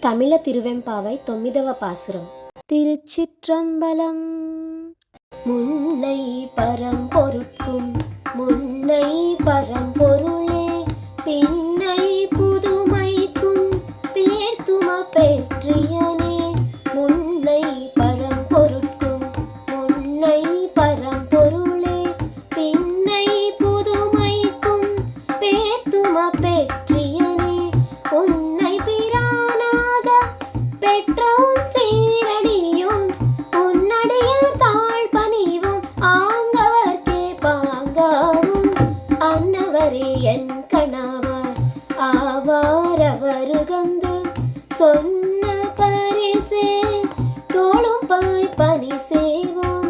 தமிழ திருவெம்பாவை తొమ్మిదవ పాసురం திருச்சிற்றம்பலம் முன்னை பரம்பொருட்கும் முன்னை பரம்பொருளே பின்னை புதுமைக்கும் பேர்த்தும பெற்றியனே பெற்றோன் சீரடியும் உன்னடியார் தாழ் பணிவும் ஆங்கவர்க்கே பாங்காவும். அன்னவரே என் கணவர் ஆவாரவருகந்து சொன்ன பரிசே தோளும் பாய் பணி செய்வோம்.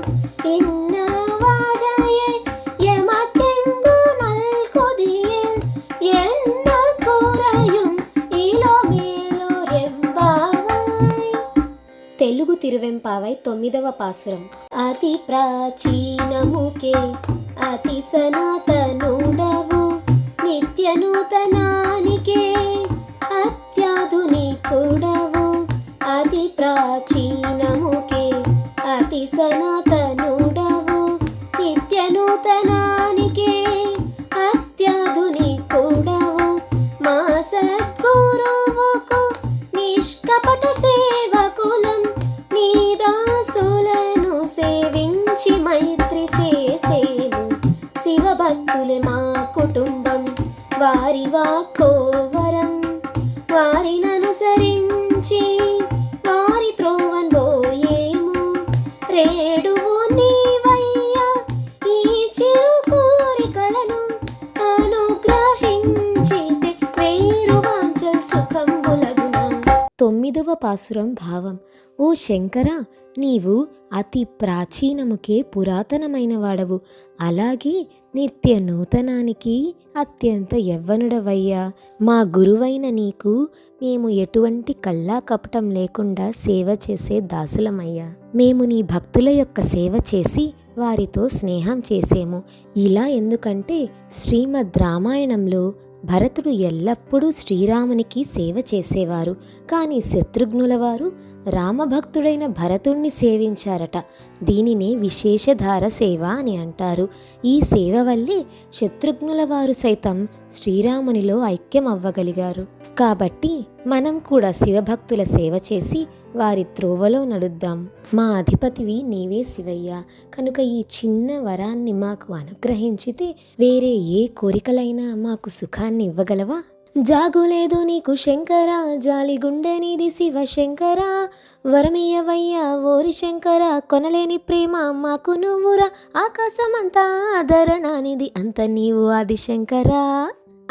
తెలుగు తిరువెంపావై తొమ్మిదవ పాసురం. అతి ప్రాచీనముకే అతి సనాతనుడవు నిత్య నూతనానికే అత్యాధునికుడవు. అతి ప్రాచీనముకే అతి సనాతనుడవు నిత్య నూతనానికే భక్తులే మా కుటుంబం. వారి వాకోవరం ఐదవ పాసురం భావం. ఓ శంకర నీవు అతి ప్రాచీనముకే పురాతనమైన వాడవు అలాగే నిత్య నూతనానికి అత్యంత యవ్వనుడవయ్యా. మా గురువైన నీకు మేము ఎటువంటి కల్లా కపటం లేకుండా సేవ చేసే దాసులమయ్యా. మేము నీ భక్తుల యొక్క సేవ చేసి వారితో స్నేహం చేసేము. ఇలా ఎందుకంటే శ్రీమద్ రామాయణంలో భరతుడు ఎల్లప్పుడూ శ్రీరామునికి సేవ చేసేవారు కానీ శత్రుఘ్నుల వారు రామభక్తుడైన భరతుణ్ణి సేవించారట. దీనినే విశేషధార సేవ అని అంటారు. ఈ సేవ వల్లే శత్రుఘ్నుల వారు సైతం శ్రీరామునిలో ఐక్యం అవ్వగలిగారు కాబట్టి మనం కూడా శివభక్తుల సేవ చేసి వారి త్రోవలో నడుద్దాం. మా అధిపతివి నీవే శివయ్య. కనుక ఈ చిన్న వరాన్ని మాకు అనుగ్రహించితే వేరే ఏ కోరికలైనా మాకు సుఖాన్ని ఇవ్వగలవా జాగులేదు నీకు శంకర జాలి గుండె నీది శివ శంకర. వరమీయవయ్యా ఓరి శంకర కొనలేని ప్రేమ మాకు నువ్వురా. ఆకాశమంతా ఆదరణానిది అంత నీవు ఆది శంకర.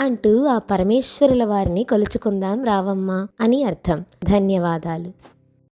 అంటూ ఆ పరమేశ్వరుల వారిని కొలుచుకుందాం రావమ్మ అని అర్థం. ధన్యవాదాలు.